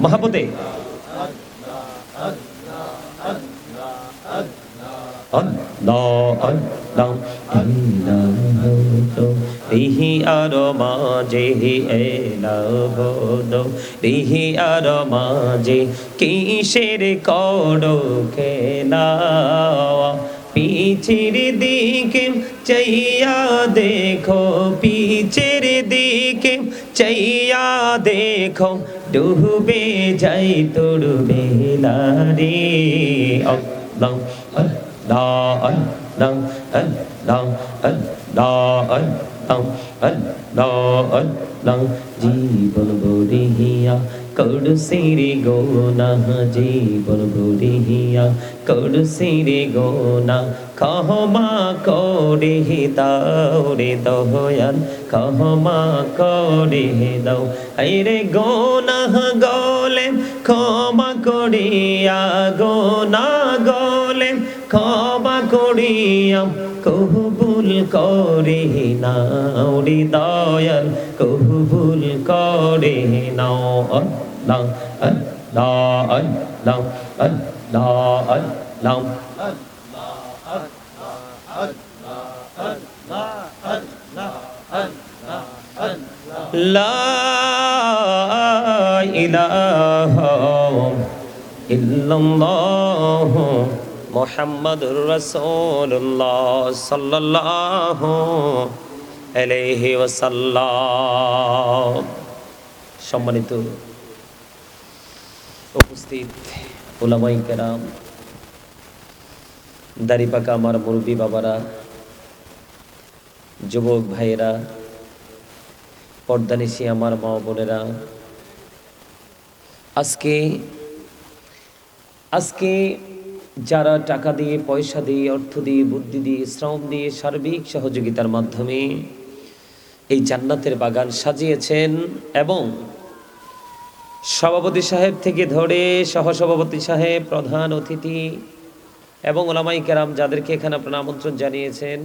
মহাপতে রিহি আর মাঝে এলাভদ রিহি আর মাঝে কিসের করো খেলা পিছের দিকে চাইয়া দেখো, পিছের দিকে চাইয়া দেখো ডুবে যাই তোর বেলা রে আল্লাহ আল্লাহ আল্লাহ আল্লাহ আল্লাহ আল্লাহ আল্লাহ আল্লাহ জীবন বরিহিয়া কর সিরে গোনা জীবন বরিহিয়া কর সিরে গোনা কহমা করে দাও রে দয়াল কহমা করে দাও আইরে গোনা গলে ক্ষমা করিয়া গোনা গলে ক্ষমা করিয়া কহবুল করে নাও রে দয়াল কহবুল করে নাও lòng ấn lo ấn lòng ấn lo ấn lòng ấn lo ấn lo ấn lo ấn lo ấn lo ấn lo ấn la ilaha illallah محمد رسول الله صلى الله عليه وسلم সম্মানিত উপস্থিত ওলামাই কেরাম, দাড়িপাকা আমার মুরব্বী বাবারা, যুবক ভাইয়েরা, পর্দানিসি আমার মা বোনেরা, আজকে আজকে যারা টাকা দিয়ে, পয়সা দিয়ে, অর্থ দিয়ে, বুদ্ধি দিয়ে, শ্রম দিয়ে সার্বিক সহযোগিতার মাধ্যমে এই জান্নাতের বাগান সাজিয়েছেন এবং সভাপতি সাহেব থেকে ধরে সহসভাপতি সাহেব, প্রধান অতিথি এবং ওলামাই কেরাম যাদেরকে এখানে আপনারা আমন্ত্রণ জানিয়েছেন,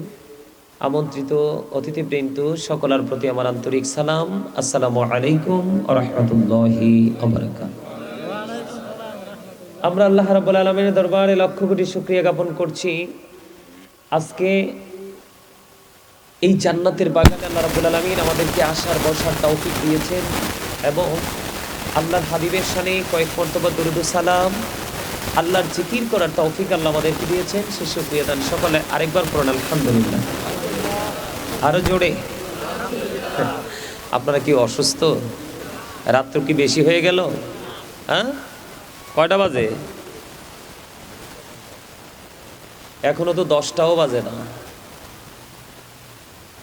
আমন্ত্রিত অতিথিবৃন্দ, সকলের প্রতি আমার আন্তরিক সালাম। আসসালামু আলাইকুম রহমতুল্লাহি আমরা আল্লাহ রাবুল আলমের দরবারে লক্ষ কোটি শুক্রিয়া জ্ঞাপন করছি। আজকে এই জান্নাতের বাগানে আল্লাহ রাবুল আলমিন আমাদেরকে আসার বসার তৌফিক দিয়েছেন এবং আল্লাহর হাবিবের সানে কয়েক মর্তবা দরুদ সালাম। আল্লাহর জিকির করার তৌফিক আল্লাহ আমাদেরকে দিয়েছেন। সে শুক্রিয়া দান সকলে আরেকবার পড়েন, আলহামদুলিল্লাহ। আরও জোরে। আপনারা কি অসুস্থ? রাত্র কি বেশি হয়ে গেল? হ্যাঁ? কয়টা বাজে? এখনও তো দশটাও বাজে না।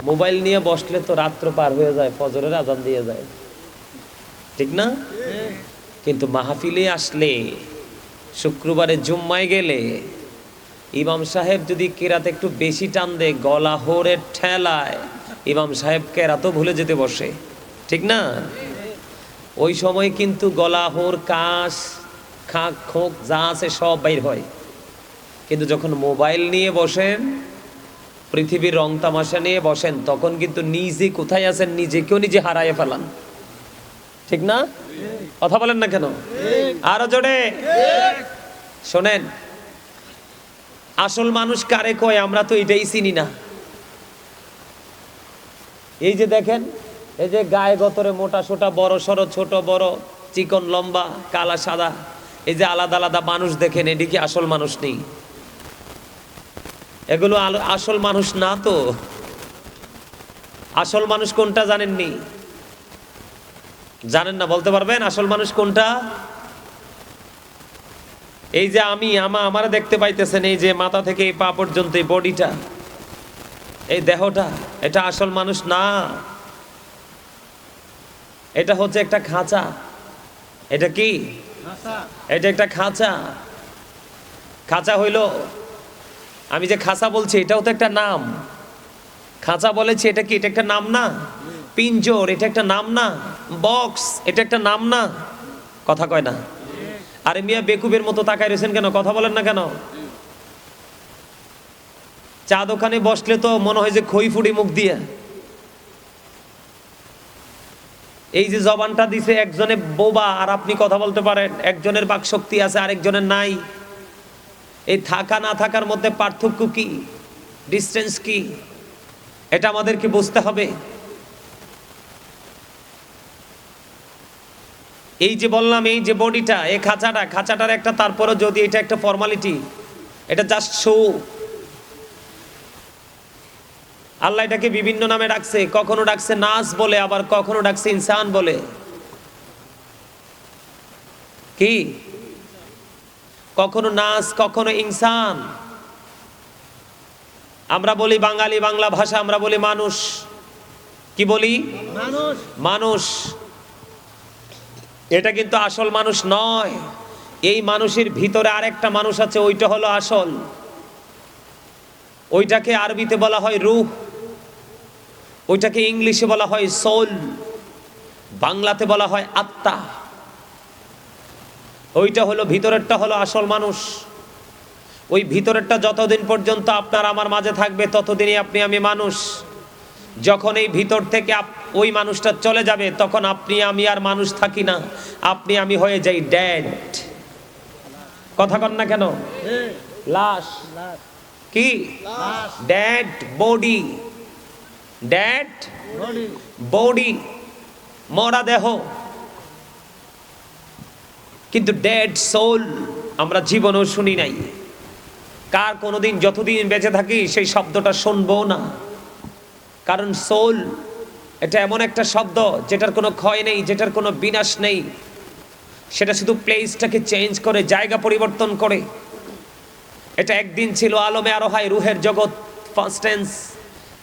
মোবাইল নিয়ে বসলে তো রাত্র পার হয়ে যায়, ফজরের আজান দিয়ে যায়। ঠিক না? কিন্তু মাহফিলে আসলে শুক্রবারে জুম্মায় গেলে ইমাম সাহেব যদি কেরাতে একটু বেশি টান দেয়, গলা হোরের ঠেলায়, ইমাম সাহেব কেরাতও ভুলে যেতে বসে। ঠিক না? ওই সময় কিন্তু গলা হোর, কাশ, খাঁক, খোঁক যা আছে সব বাইর হয়। কিন্তু যখন মোবাইল নিয়ে বসেন, পৃথিবীর রং তামাশা নিয়ে বসেন, তখন কিন্তু নিজে কোথায় আছেন, নিজেকেও নিজে হারাইয়ে ফেলান। ঠিক না? কথা বলেন না কেন? আরও জোরে। শোনেন, আসল মানুষ কারে কয় আমরা তো এটাই চিনি না। এই যে দেখেন, এই যে গায়ে গতরে মোটা সোটা, বড় সড়ো, ছোট বড়, চিকন লম্বা, কালা সাদা, এই যে আলাদা আলাদা মানুষ দেখেন, এটি কি আসল মানুষ নেই? এগুলো আসল মানুষ না তো? আসল মানুষ কোনটা জানেননি? জানেন না বলতে পারবেন আসল মানুষ কোনটা? এই যে আমি আমা আমার দেখতে পাইতেছেন এই যে মাথা থেকে এই পা পর্যন্ত এই বডিটা এই দেহটা এটা আসল মানুষ না। এটা হচ্ছে একটা খাঁচা। এটা কি? এটা একটা খাঁচা। খাঁচা হইল আমি যে খাঁচা বলছি এটাও তো একটা নাম। খাঁচা বলেছি এটা কি? এটা একটা নাম না? পিঞ্জর, এটা একটা নাম না। বক্স, এটা একটা নাম না। কথা কয় না। আরে মিয়া বেকুবের মতো তাকায় রয়েছেন কেন? কথা বলেন না কেন? চা দোকানে বসলে তো মনে হয় যে খই ফুড়ি মুখ দিয়ে। এই যে জবানটা দিছে একজনে বোবা, আর আপনি কথা বলতে পারেন, একজনের বাক শক্তি আছে, আরেকজনের নাই। এই থাকা না থাকার মধ্যে পার্থক্য কি? ডিস্টেন্স কি? এটা আমাদেরকে বুঝতে হবে। এই যে বললাম এই যে বডিটা এই খাঁচাটা খাঁচাটার একটা তারপরে যদি এটা একটা ফর্মালিটি এটা জাস্ট শো আল্লাহ এটাকে বিভিন্ন নামে ডাকছে কখনো ডাকছে নাস বলে আবার কখনো ডাকছে ইনসান বলে। কি? কখনো নাস কখনো ইনসান। আমরা বলি বাঙালি বাংলা ভাষা আমরা বলি মানুষ। কি বলি? মানুষ। মানুষ। এটা কিন্তু আসল মানুষ নয়। এই মানুষের ভিতরে আরেকটা মানুষ আছে, ওইটা হলো আসল। ওইটাকে আরবিতে বলা হয় রূহ। ওইটাকে ইংলিশে বলা হয় সোল। বাংলাতে বলা হয় আত্মা। ওইটা হলো, ভিতরেরটা হলো আসল মানুষ। ওই ভিতরেরটা যতদিন পর্যন্ত আপনার আমার মাঝে থাকবে, ততদিনই আপনি আমি মানুষ। যখন এই ভিতর থেকে ওই মানুষটা চলে যাবে, তখন আপনি, আমি আর মানুষ থাকি না। আপনি, আমি হয়ে যাই ড্যাড। কথা কন না কেন? লাশ। কি? Dead body. Dead body. মরা দেহ। কিন্তু ড্যাড সোল আমরা জীবনেও শুনি নাই। কার কোনোদিন যতদিন বেঁচে থাকি, সেই শব্দটা শুনব না। কারণ সোল এটা এমন একটা শব্দ যেটার কোনো ক্ষয় নেই, যেটার কোনো বিনাশ নেই। সেটা শুধু প্লেসটাকে চেঞ্জ করে, জায়গা পরিবর্তন করে। এটা একদিন ছিল আলমে আরও হয় রুহের জগৎ ফার্স্ট টেন্স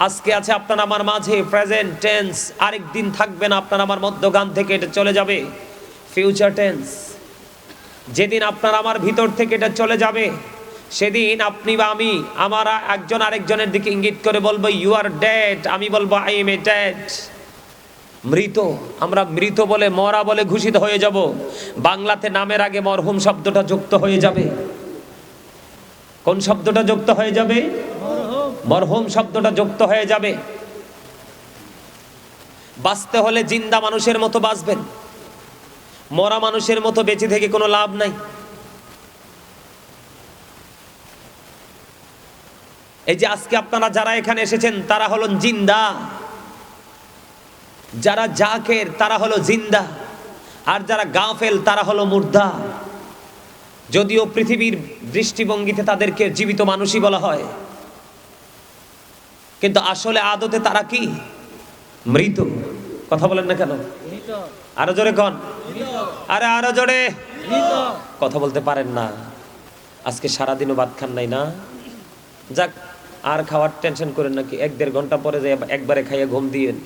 আজকে আছে আপনার আমার মাঝে প্রেজেন্ট টেন্স আরেক দিন থাকবে না আপনার আমার মধ্যগান থেকে এটা চলে যাবে। ফিউচার টেন্স যেদিন আপনার আমার ভিতর থেকে এটা চলে যাবে সেদিন আপনি বা আমি, আমার একজন আরেকজনের দিকে ইঙ্গিত করে বলব ইউ আর ড্যাড আমি বলব আই এম এ ড্যাড মৃত, আমরা মৃত বলে মরা বলে ঘোষিত হয়ে যাব। বাংলাতে নামের আগে মরহুম শব্দটা যুক্ত হয়ে যাবে। কোন শব্দটা যুক্ত হয়ে যাবে? মরহুম শব্দটা যুক্ত হয়ে যাবে। বাঁচতে হলে জিন্দা মানুষের মতো বাঁচবেন। মরা মানুষের মতো বেঁচে থেকে কোনো লাভ নাই। এই যে আজকে আপনারা যারা এখানে এসেছেন, তারা হলেন জিন্দা। যারা জাকের, তারা হলো জিন্দা। আর যারা গাফেল, তারা হলো মুর্দা। যদিও পৃথিবীর দৃষ্টিভঙ্গিতে তাদেরকে জীবিত মানুষই বলা হয়। কিন্তু আসলে আদতে তারা কি? মৃত। কথা বলেন না কেন? আরও জোরে কন। আরে আরও জোরে। কথা বলতে পারেন না। আজকে সারাদিনও ভাত খান নাই না। যাক আর খাওয়ার টেনশন করেন নাকি এক দেড় ঘণ্টা পরে যে একবারে খাইয়ে ঘুম দিয়েন।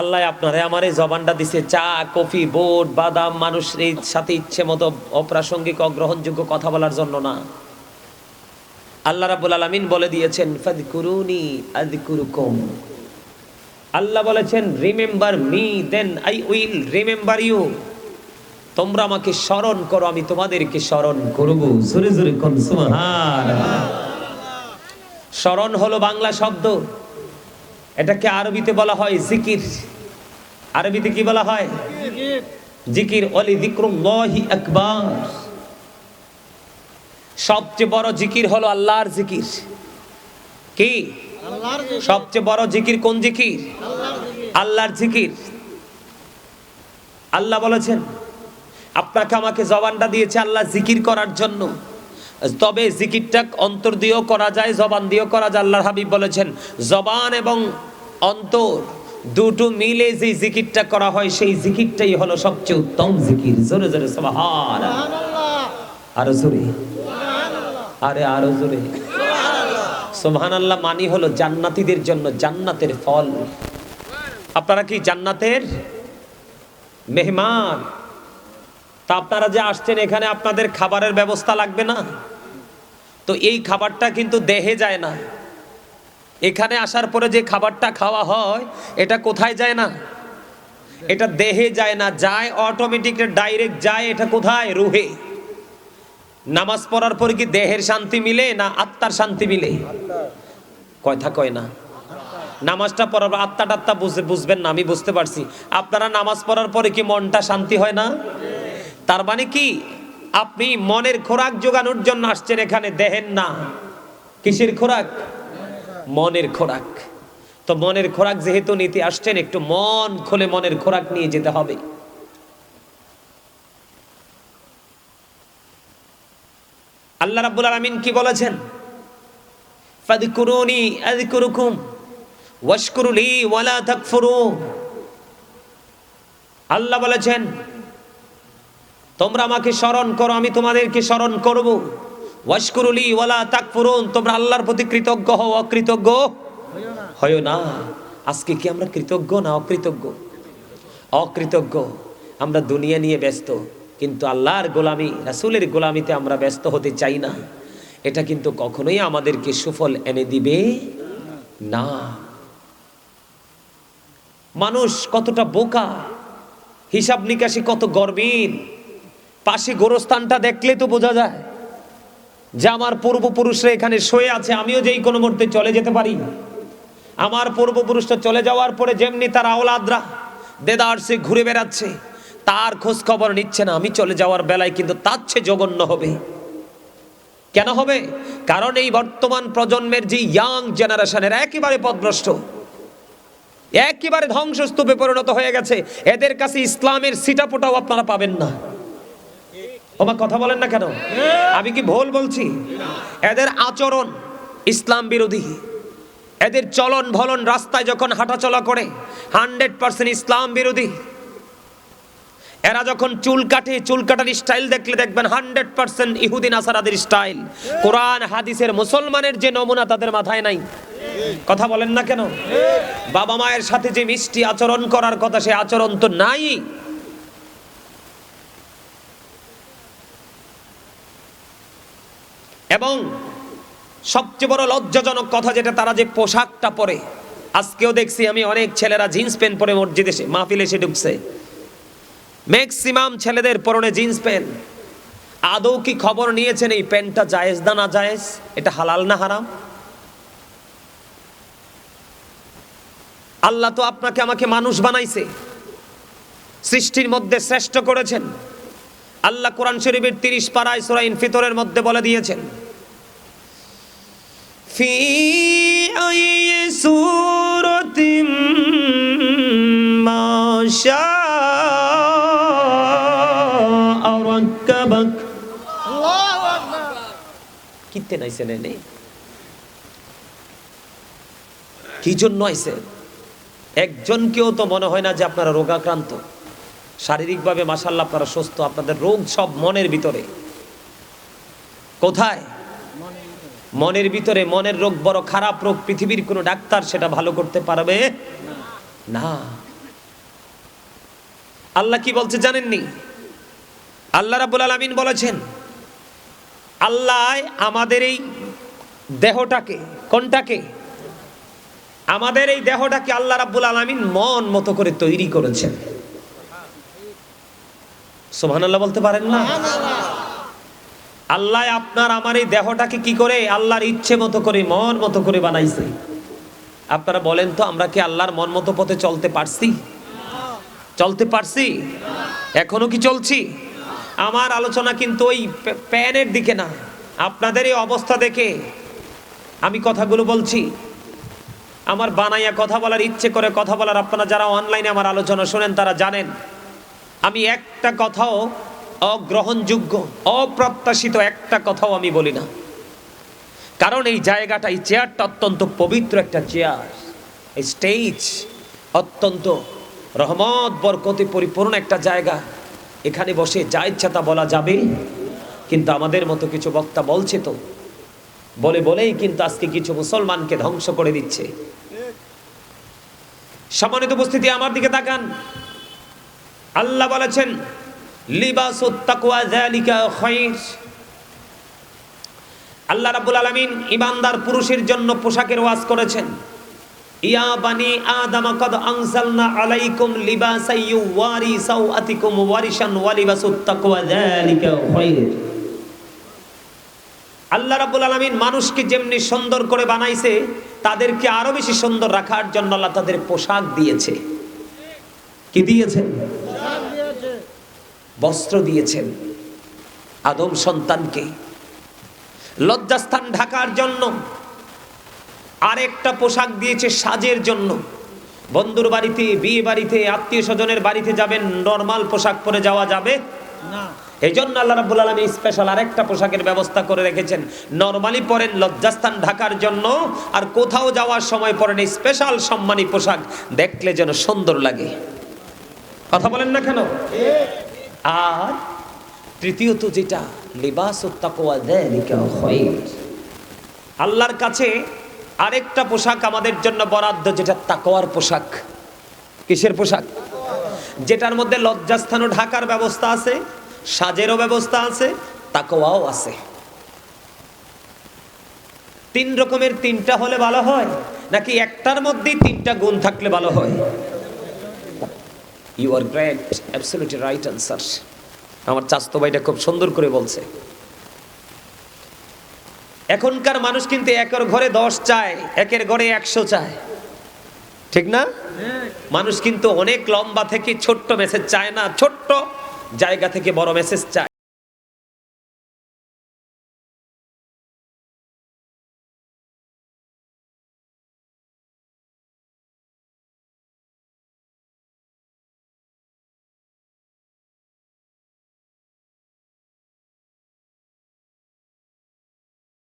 আল্লাহ আপনারে আমার এই জবানটা দিছে, চা, কফি, বোট, বাদাম মানুষ এই সাথে ইচ্ছে মতো অপ্রাসঙ্গিক, অগ্রহণযোগ্য কথা বলার জন্য না। আল্লাহ রাবুল আলামিন বলে দিয়েছেন, ফাদকুরুনি আযকুরুকুম। আল্লাহ বলেছেন, remember me, then I will remember you. তোমরা আমাকে স্মরণ করো আমি তোমাদেরকে স্মরণ করব। জোরে জোরে কোন স্মরণ হলো বাংলা শব্দ। এটাকে আরবিতে বলা হয় জিকির। আরবিতে কি বলা হয়? জিকির, অলি যিকরুল্লাহি আকবার। সবচেয়ে বড় জিকির হলো আল্লাহর জিকির। কি? সবচেয়ে বড় জিকির কোন জিকির, আল্লাহর জিকির। আল্লাহ বলেছেন আপনাকে আমাকে জবানটা দিয়েছে আল্লাহ জিকির করার জন্য। তবে জিকিরটা অন্তর দিয়েও করা যায় জবান দিয়েও করা যায়। আল্লাহর হাবিব বলেছেন জবান এবং অন্তর দুটো মিলে যে জিকিরটা করা হয় সেই জিকিরটাই হলো সবচেয়ে উত্তম জিকির। জোরে জোরে সুবহানাল্লাহ, আরও জোরে। আরে আরও জোরে। সোহান আল্লাহ মানি হলো জান্নাতীদের জন্য জান্নাতের ফল। আপনারা কি জান্নাতের মেহমান? তা আপনারা যে আসছেন এখানে, আপনাদের খাবারের ব্যবস্থা লাগবে না? তো এই খাবারটা কিন্তু দেহে যায় না। এখানে আসার পরে যে খাবারটা খাওয়া হয়, এটা কোথায় যায় না? এটা দেহে যায় না, যায় অটোমেটিক ডাইরেক্ট যায় এটা কোথায়? রুহে। নামাজ পড়ার পরে কি দেহের শান্তি মিলে না আত্মার শান্তি মিলে? কথা কয় না। নামাজটা পড়ার আত্মা টাত্মা বুঝে, বুঝবেন না, আমি বুঝতে পারছি। আপনারা নামাজ পড়ার পরে কি মনটা শান্তি হয় না? তার মানে কি? আপনি মনের খোরাক জোগানোর জন্য আসছেন এখানে দেহেন না। কিসের খোরাক? মনের খোরাক। তো মনের খোরাক যেহেতু নিতে আসছেন, একটু মন খুলে মনের খোরাক নিয়ে যেতে হবে। আল্লাহ রাব্বুল আলামিন কি বলেছেন? ফাদকুরুনি আযকুরুকুম ওয়াশকুরু লি ওয়ালা তাকফুরুন। আল্লাহ বলেছেন তোমরা আমাকে স্মরণ করো, আমি তোমাদেরকে স্মরণ করব। ওয়াশকুরু লি ওয়ালা তাকফুরুন, তোমরা আল্লাহর প্রতি কৃতজ্ঞ হও, অকৃতজ্ঞ? হয় না। আজকে কি আমরা কৃতজ্ঞ না অকৃতজ্ঞ? অকৃতজ্ঞ। আমরা দুনিয়া নিয়ে ব্যস্ত, কিন্তু আল্লাহর গোলামি, রাসূলের গোলামিতে আমরা ব্যস্ত হতে চাই না। এটা কিন্তু কখনোই আমাদেরকে সুফল এনে দিবে না। মানুষ কতটা বোকা, হিসাব নিকাশি কত গর্বীর পাশে গোরস্থানটা দেখলে তো বোঝা যায় যে আমার পূর্বপুরুষরা এখানে শুয়ে আছে, আমিও যেই কোনো মুহূর্তে চলে যেতে পারি। আমার পূর্বপুরুষটা চলে যাওয়ার পরে যেমনি তার আওলাদরা দেদার সে ঘুরে বেড়াচ্ছে, তার খোঁজ খবর নিচ্ছে না, আমি চলে যাওয়ার বেলায় কিন্তু তার চেয়ে জঘন্য হবে। কেন হবে? কারণ এই বর্তমান প্রজন্মের যে ইয়াং জেনারেশনের একেবারে পদভ্রষ্ট, একেবারে ধ্বংসস্তূপে পরিণত হয়ে গেছে, এদের কাছে ইসলামের সিটাপোটাও আপনারা পাবেন না। আমার কথা বলেন না কেন? আমি কি ভুল বলছি? এদের আচরণ ইসলাম বিরোধী। এদের চলন ভলন রাস্তায় যখন হাঁটাচলা করে হান্ড্রেড পার্সেন্ট ইসলাম বিরোধী। এরা যখন চুল কাটে চুল কাটার স্টাইল দেখলে দেখবেন হান্ড্রেড পার্সেন্ট ইহুদিন আসারাদের স্টাইল। কোরআন হাদিসের মুসলমানের যে নমুনা তাদের মাথায় নাই। কথা বলেন না কেন? বাবা মায়ের সাথে যে মিষ্টি আচরণ করার কথা সে আচরণ তো নাই। এবং সবচেয়ে বড় লজ্জাজনক কথা যেটা তারা যে পোশাকটা পরে, আজকেও দেখছি আমি অনেক ছেলেরা জিন্স প্যান্ট পরে মসজিদে এসে, মাহফিলে এসে ঢুকছে। ম্যাক্সিমাম ছেলেদের পরনে জিন্স প্যান্ট। আদৌ কি খবর নিয়েছেন এই প্যান্টটা জায়েজ না না জায়েজ এটা হালাল না হারাম? আল্লাহ তো আপনাকে আমাকে মানুষ বানাইছে। সৃষ্টির মধ্যে শ্রেষ্ঠ করেছেন। আল্লাহ কোরআন শরীফের তিরিশ পাড়ায় সোরাইন ফিতরের মধ্যে বলে দিয়েছেন। في أي سورة ما شاء ركبك আল্লাহু আকবার কিনতে নাইছে নেনে কি জন্য আইছে একজনকেও তো মনে হয় না যে আপনারা রোগাক্রান্ত শারীরিকভাবে মাসাল্লাহ আপনারা সুস্থ আপনাদের রোগ সব মনের ভিতরে কোথায় মনের ভিতরে মনের রোগ বড় খারাপ রোগ, পৃথিবীর কোনো ডাক্তার সেটা ভালো করতে পারবে না। আল্লাহ কি বলছে জানেননি? আল্লাহ রাবুল আলমিন বলেছেন, আল্লাহ আমাদের এই দেহটাকে কোনটাকে আমাদের এই দেহটাকে আল্লাহ রাব্বুল আলামিন মন মতো করে তৈরি করেছেন। সুবহানাল্লাহ বলতে পারেন না? আল্লাহ আপনার আমার এই দেহটাকে কি করে আল্লাহর ইচ্ছে মতো করে, মন মতো করে বানাইছে। আপনারা বলেন তো, আমরা কি আল্লাহর মন মতো পথে চলতে পারছি? চলতে পারছি? এখনও কি চলছি? আমার আলোচনা কিন্তু ওই প্যা- প্যানের দিকে না। আপনাদের এই অবস্থা দেখে আমি কথাগুলো বলছি। আমার বানাইয়া কথা বলার ইচ্ছে করে কথা বলার আপনারা যারা অনলাইনে আমার আলোচনা শোনেন তারা জানেন। আমি একটা কথাও অগ্রহণযোগ্য, অপ্রত্যাশিত একটা কথাও আমি বলি না। কারণ এই জায়গাটা, এই চেয়ারটা অত্যন্ত পবিত্র একটা চেয়ার। এই স্টেজ অত্যন্ত রহমত, বরকতে পরিপূর্ণ একটা জায়গা। এখানে বসে যা ইচ্ছা তা বলা যাবে, কিন্তু আমাদের মতো কিছু বক্তা বলছে তো। বলে বলেই কিন্তু আজকে কিছু মুসলমানকে ধ্বংস করে দিচ্ছে। সম্মানিত উপস্থিতি, আমার দিকে তাকান। আল্লাহ বলেছেন আল্লাহ রাব্বুল আলামিন ইমানদার পুরুষের জন্য পোশাকের ওয়াজ করেছেন। ইয়া বানি আদম কদ আনজালনা আলাইকুম লিবাসান ইউওয়ারি সাওআতিকুম ওয়ারিশান ওয়া লিবাসুত তাকওয়া যালিকা খায়র আল্লাহ রাব্বুল আলামিন মানুষকে যেমনি সুন্দর করে বানাইছে, তাদেরকে আরও বেশি সুন্দর রাখার জন্য আল্লাহ তাদের পোশাক দিয়েছে। কি দিয়েছেন? দিয়েছে বস্ত্র দিয়েছেন আদম সন্তানকে। লজ্জাস্থান ঢাকার জন্য। আরেকটা পোশাক দিয়েছে সাজের জন্য। বন্ধুর বাড়িতে বিয়ে বাড়িতে আত্মীয় স্বজনের বাড়িতে যাবেন নর্মাল পোশাক পরে যাওয়া যাবে? না। এই জন্য আল্লাহ রাব্বুল আলামিন স্পেশাল আরেকটা পোশাকের ব্যবস্থা করে রেখেছেন। নরমালি পরেন লজ্জাস্থান ঢাকার জন্য আর কোথাও যাওয়ার সময় পরেন স্পেশাল সম্মানী পোশাক। দেখলে যেন সুন্দর লাগে। কথা বলেন না কেন? আর তৃতীয়ত যেটা, লিবাস আল্লাহর কাছে আরেকটা পোশাক আমাদের জন্য বরাদ্দ, যেটা তাকোয়ার পোশাক। কিসের পোশাক? যেটার মধ্যে লজ্জাস্থান ও ঢাকার ব্যবস্থা আছে, সাজেরও ব্যবস্থা আছে তাকোয়াও আছে। তিন রকমের তিনটা হলে ভালো হয়, নাকি একটার মধ্যেই তিনটা গুণ থাকলে ভালো হয়? You are great absolutely right answer আমার চাস্তো ভাইটা খুব সুন্দর করে বলছে। এখনকার মানুষ কিন্তু একের ঘরে দশ চায়, একের ঘরে একশো চায়। ঠিক না? মানুষ কিন্তু অনেক লম্বা থেকে ছোট্ট মেসেজ চায় না, ছোট্ট জায়গা থেকে বড় মেসেজ চায়।